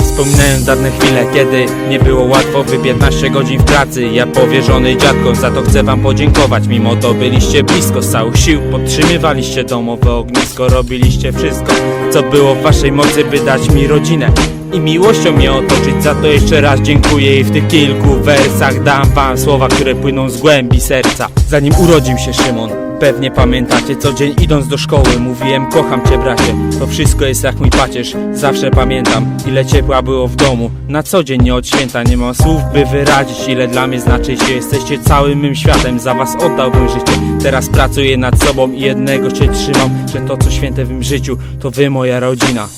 Wspominając dawne chwile, kiedy nie było łatwo Wy 15 godzin w pracy, ja powierzony dziadkom Za to chcę wam podziękować, mimo to byliście blisko Z całych sił podtrzymywaliście domowe ognisko Robiliście wszystko, co było w waszej mocy By dać mi rodzinę i miłością mnie otoczyć. Za to jeszcze raz dziękuję i w tych kilku wersach Dam wam słowa, które płyną z głębi serca. Zanim urodził się Szymon Pewnie pamiętacie, co dzień idąc do szkoły Mówiłem kocham cię bracie To wszystko jest jak mój pacierz. Zawsze pamiętam ile ciepła było w domu. Na co dzień nie od święta Nie mam słów by wyrazić ile dla mnie znaczycie Jesteście całym mym światem Za was oddałbym życie. Teraz pracuję nad sobą i jednego się trzymam Że to co święte w mym życiu To wy moja rodzina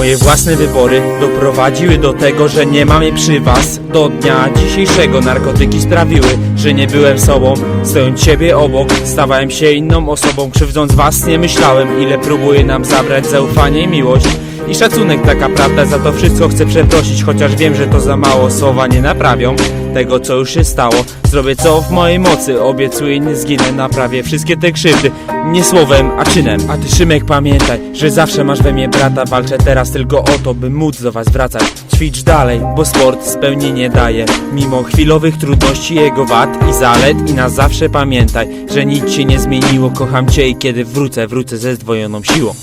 Moje własne wybory doprowadziły do tego, że nie mamy przy was Do dnia dzisiejszego. Narkotyki sprawiły, że nie byłem sobą. Stojąc ciebie obok, stawałem się inną osobą. Krzywdząc was nie myślałem, ile próbuje nam zabrać zaufanie i miłość i szacunek, taka prawda, za to wszystko chcę przeprosić Chociaż wiem, że to za mało, słowa nie naprawią Tego co już się stało. Zrobię co w mojej mocy, obiecuję nie zginę Naprawię wszystkie te krzywdy, nie słowem, a czynem. A ty Szymek pamiętaj, że zawsze masz we mnie brata Walczę teraz tylko o to, by móc do was wracać. Ćwicz dalej, bo sport spełnienie daje. Mimo chwilowych trudności, jego wad i zalet I na zawsze pamiętaj, że nic się nie zmieniło. Kocham cię i kiedy wrócę, wrócę ze zdwojoną siłą